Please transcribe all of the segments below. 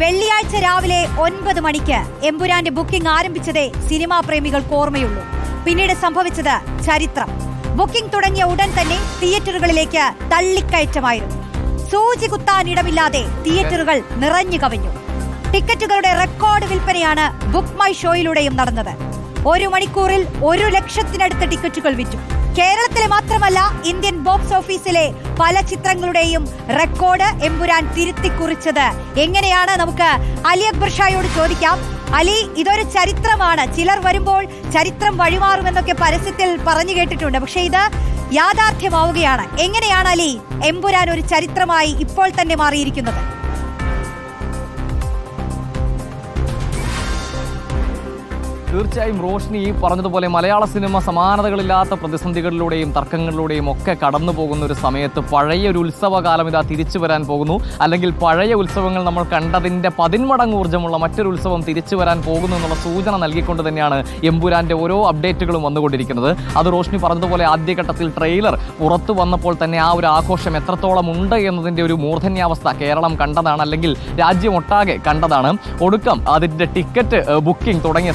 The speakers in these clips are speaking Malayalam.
വെള്ളിയാഴ്ച രാവിലെ ഒൻപത് മണിക്ക് എമ്പുരാന്റെ ബുക്കിംഗ് ആരംഭിച്ചതേ സിനിമാ പ്രേമികൾക്ക് ഓർമ്മയുള്ളൂ. പിന്നീട് സംഭവിച്ചത് ചരിത്രം. ബുക്കിംഗ് തുടങ്ങിയ ഉടൻ തന്നെ തിയേറ്ററുകളിലേക്ക് തള്ളിക്കയറ്റമായിരുന്നു. സൂചി കുത്താൻ ഇടമില്ലാതെ തിയേറ്ററുകൾ നിറഞ്ഞു കവിഞ്ഞു. ടിക്കറ്റുകളുടെ റെക്കോർഡ് വിൽപ്പനയാണ് ബുക്ക് മൈ ഷോയിലൂടെയും നടന്നത്. ഒരു മണിക്കൂറിൽ ഒരു ലക്ഷത്തിനടുത്ത് ടിക്കറ്റുകൾ വിറ്റു. കേരളത്തിലെ മാത്രമല്ല ഇന്ത്യൻ ബോക്സ് ഓഫീസിലെ പല ചിത്രങ്ങളുടെയും റെക്കോർഡ് എമ്പുരാൻ തിരുത്തി കുറിച്ചത് എങ്ങനെയാണ്? നമുക്ക് അലി അക്ബർ ഷായോട് ചോദിക്കാം. അലി ഇതൊരു ചരിത്രമാണ്. ചിലർ വരുമ്പോൾ ചരിത്രം വഴിമാറുമെന്നൊക്കെ പരസ്യത്തിൽ പറഞ്ഞു കേട്ടിട്ടുണ്ട്. പക്ഷെ ഇത് യാഥാർത്ഥ്യമാവുകയാണ്. എങ്ങനെയാണ് അലി എമ്പുരാൻ ഒരു ചരിത്രമായി ഇപ്പോൾ തന്നെ മാറിയിരിക്കുന്നത്? തീർച്ചയായും റോഷ്നി ഈ പറഞ്ഞതുപോലെ മലയാള സിനിമ സമാനതകളില്ലാത്ത പ്രതിസന്ധികളിലൂടെയും തർക്കങ്ങളിലൂടെയും ഒക്കെ കടന്നു പോകുന്ന ഒരു സമയത്ത് പഴയ ഒരു ഉത്സവകാലം ഇതാ തിരിച്ചു വരാൻ പോകുന്നു. അല്ലെങ്കിൽ പഴയ ഉത്സവങ്ങൾ നമ്മൾ കണ്ടതിന്റെ പതിന്മടങ്ങ് ഊർജമുള്ള മറ്റൊരു ഉത്സവം തിരിച്ചു വരാൻ പോകുന്നു എന്നുള്ള സൂചന നൽകിക്കൊണ്ട് തന്നെയാണ് എമ്പുരാന്റെ ഓരോ അപ്ഡേറ്റുകളും വന്നുകൊണ്ടിരിക്കുന്നത്. അത് റോഷ്നി പറഞ്ഞതുപോലെ ആദ്യഘട്ടത്തിൽ ട്രെയിലർ പുറത്തു വന്നപ്പോൾ തന്നെ ആ ഒരു ആഘോഷം എത്രത്തോളം ഉണ്ട് എന്നതിന്റെ ഒരു മൂർധന്യാവസ്ഥ കേരളം കണ്ടതാണ് അല്ലെങ്കിൽ രാജ്യമൊട്ടാകെ കണ്ടതാണ്. ഒടുക്കം അതിന്റെ ടിക്കറ്റ് ബുക്കിംഗ് തുടങ്ങിയ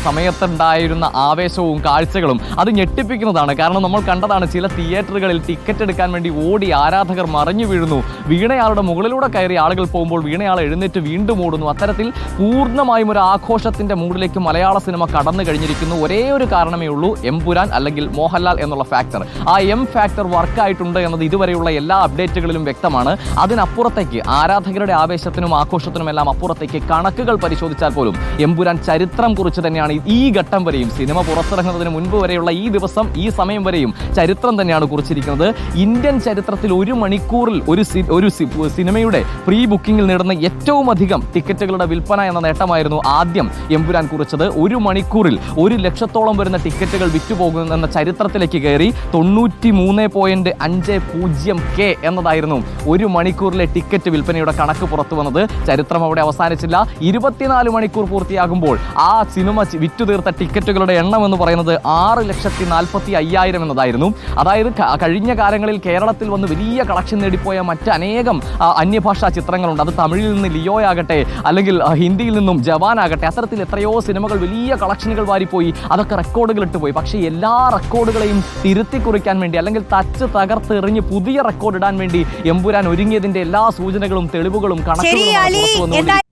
സമയത്തുണ്ടായിരുന്ന ആവേശവും കാഴ്ചകളും അത് ഞെട്ടിപ്പിക്കുന്നതാണ്. കാരണം നമ്മൾ കണ്ടതാണ് ചില തിയേറ്ററുകളിൽ ടിക്കറ്റ് എടുക്കാൻ വേണ്ടി ഓടി ആരാധകർ മറിഞ്ഞു വീഴുന്നു. വീണയാളുടെ മുകളിലൂടെ കയറി ആളുകൾ പോകുമ്പോൾ വീണയാൾ എഴുന്നേറ്റ് വീണ്ടും ഓടുന്നു. അത്തരത്തിൽ പൂർണമായും ഒരു ആഘോഷത്തിന്റെ മൂഡിലേക്ക് മലയാള സിനിമ കടന്നു കഴിഞ്ഞിരിക്കുന്നു. ഒരേ ഒരു കാരണമേ ഉള്ളൂ എംപുരാൻ അല്ലെങ്കിൽ മോഹൻലാൽ എന്നുള്ള ഫാക്ടർ ആ എം ഫാക്ടർ വർക്കായിട്ടുണ്ട് എന്നത് ഇതുവരെയുള്ള എല്ലാ അപ്ഡേറ്റുകളിലും വ്യക്തമാണ്. അതിനപ്പുറത്തേക്ക് ആരാധകരുടെ ആവേശത്തിനും ആഘോഷത്തിനും എല്ലാം അപ്പുറത്തേക്ക് കണക്കുകൾ പരിശോധിച്ചാൽ പോലും എംപുരാൻ ചരിത്രം കുറിച്ച് തന്നെയാണ് ഈ ഗട്ടം വരെയും സിനിമ പുറത്തിറങ്ങുന്നതിന് മുൻപ് വരെയുള്ള ഈ ദിവസം ഈ സമയം വരെയും ചരിത്രം തന്നെയാണ് കുറിച്ചിരിക്കുന്നത്. ഇന്ത്യൻ ചരിത്രത്തിൽ ഒരു മണിക്കൂറിൽ ഒരു ഒരു സിനിമയുടെ പ്രീ ബുക്കിംഗിൽ നേടുന്ന ഏറ്റവും അധികം ടിക്കറ്റുകളുടെ വിൽപ്പന എന്ന നേട്ടമായിരുന്നു ആദ്യം എമ്പുരാൻ കുറിച്ചത്. ഒരു മണിക്കൂറിൽ ഒരു ലക്ഷത്തോളം വരുന്ന ടിക്കറ്റുകൾ വിറ്റുപോകുന്ന എന്ന ചരിത്രത്തിലേക്ക് കയറി തൊണ്ണൂറ്റി മൂന്ന് പോയിന്റ് അഞ്ച് പൂജ്യം കെ എന്നതായിരുന്നു ഒരു മണിക്കൂറിലെ ടിക്കറ്റ് വിൽപ്പനയുടെ കണക്ക് പുറത്തു വന്നത്. ചരിത്രം അവിടെ അവസാനിച്ചില്ല. ഇരുപത്തിനാല് മണിക്കൂർ പൂർത്തിയാകുമ്പോൾ ആ സിനിമ വിറ്റു തീർത്ത ടിക്കറ്റുകളുടെ എണ്ണം എന്ന് പറയുന്നത് ആറ് ലക്ഷത്തി നാൽപ്പത്തി അയ്യായിരം എന്നതായിരുന്നു. അതായത് കഴിഞ്ഞ കാലങ്ങളിൽ കേരളത്തിൽ വന്ന് വലിയ കളക്ഷൻ നേടിപ്പോയ മറ്റ് അനേകം അന്യഭാഷാ ചിത്രങ്ങളുണ്ട്. അത് തമിഴിൽ നിന്ന് ലിയോ ആകട്ടെ അല്ലെങ്കിൽ ഹിന്ദിയിൽ നിന്നും ജവാൻ ആകട്ടെ അത്തരത്തിൽ എത്രയോ സിനിമകൾ വലിയ കളക്ഷനുകൾ വാരിപ്പോയി. അതൊക്കെ റെക്കോർഡുകൾ ഇട്ടുപോയി പക്ഷേ എല്ലാ റെക്കോർഡുകളെയും തിരുത്തി കുറിക്കാൻ വേണ്ടി അല്ലെങ്കിൽ തച്ച് തകർത്ത് എറിഞ്ഞ് പുതിയ റെക്കോർഡ് ഇടാൻ വേണ്ടി എമ്പുരാൻ ഒരുങ്ങിയതിന്റെ എല്ലാ സൂചനകളും തെളിവുകളും കണക്കുകളും